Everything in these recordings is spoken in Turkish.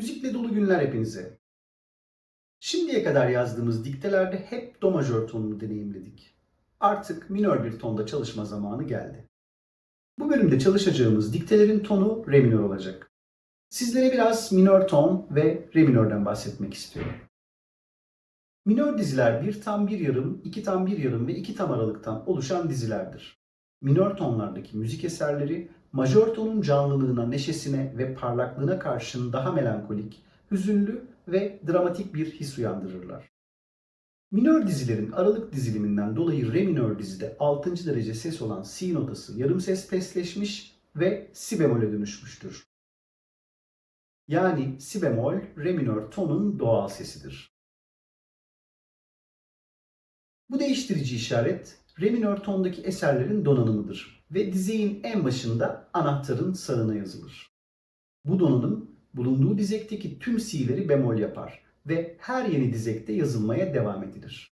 Müzikle dolu günler hepinize. Şimdiye kadar yazdığımız diktelerde hep do majör tonunu deneyimledik. Artık minör bir tonda çalışma zamanı geldi. Bu bölümde çalışacağımız diktelerin tonu re minör olacak. Sizlere biraz minör ton ve re minörden bahsetmek istiyorum. Minör diziler bir tam bir yarım, iki tam bir yarım ve iki tam aralıktan oluşan dizilerdir. Minör tonlardaki müzik eserleri majör tonun canlılığına, neşesine ve parlaklığına karşın daha melankolik, hüzünlü ve dramatik bir his uyandırırlar. Minör dizilerin aralık diziliminden dolayı re minör dizide 6. derece ses olan si notası yarım ses pesleşmiş ve si bemole dönüşmüştür. Yani si bemol re minör tonun doğal sesidir. Bu değiştirici işaret re minör tondaki eserlerin donanımıdır ve dizeğin en başında anahtarın sağına yazılır. Bu donanım bulunduğu dizekteki tüm si'leri bemol yapar ve her yeni dizekte yazılmaya devam edilir.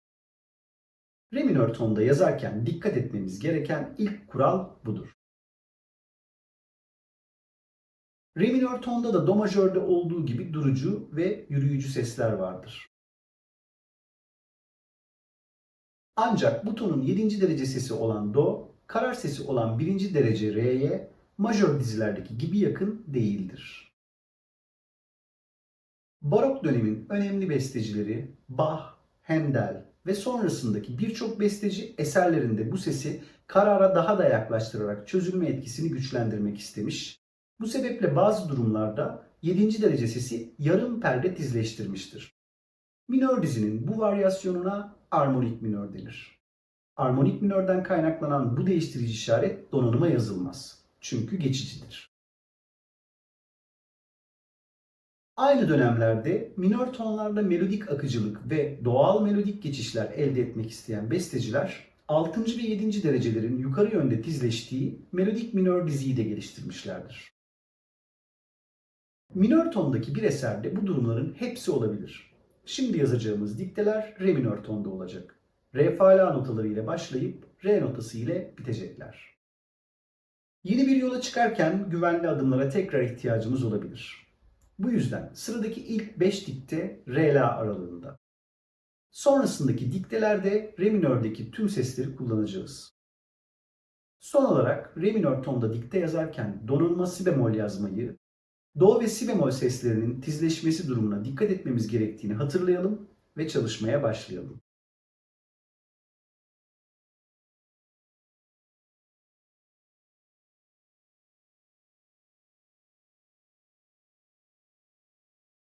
Re minör tonda yazarken dikkat etmemiz gereken ilk kural budur. Re minör tonda da do majörde olduğu gibi durucu ve yürüyücü sesler vardır. Ancak bu tonun 7. derece sesi olan do, karar sesi olan 1. derece re'ye majör dizilerdeki gibi yakın değildir. Barok dönemin önemli bestecileri Bach, Handel ve sonrasındaki birçok besteci eserlerinde bu sesi karara daha da yaklaştırarak çözülme etkisini güçlendirmek istemiş. Bu sebeple bazı durumlarda 7. derece sesi yarım perde tizleştirmiştir. Minör dizinin bu varyasyonuna armonik minör denir. Armonik minörden kaynaklanan bu değiştirici işaret donanıma yazılmaz. Çünkü geçicidir. Aynı dönemlerde minör tonlarla melodik akıcılık ve doğal melodik geçişler elde etmek isteyen besteciler 6. ve 7. derecelerin yukarı yönde tizleştiği melodik minör diziyi de geliştirmişlerdir. Minör tondaki bir eserde bu durumların hepsi olabilir. Şimdi yazacağımız dikteler re minör tonda olacak. Re fa la notaları ile başlayıp re notası ile bitecekler. Yeni bir yola çıkarken güvenli adımlara tekrar ihtiyacımız olabilir. Bu yüzden sıradaki ilk 5 dikte re la aralığında. Sonrasındaki diktelerde re minördeki tüm sesleri kullanacağız. Son olarak re minör tonda dikte yazarken donanma si bemol yazmayı, do ve si bemol seslerinin tizleşmesi durumuna dikkat etmemiz gerektiğini hatırlayalım ve çalışmaya başlayalım.